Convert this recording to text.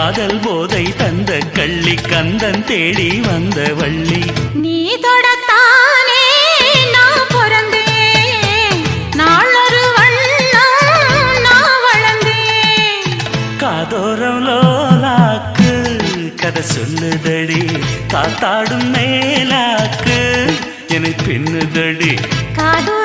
காதல் போதை தந்த கள்ளி கந்தன் தேடி வந்த வள்ளி. நீ தொடத்தானே நான் பிறந்தேன். நாளொரு வண்ணம் நான் வளர்ந்தேன். காதோரம் சொல்லுதடி. காத்தாடும் மேலாக்கு என்னை பின்னுதடி. காதோ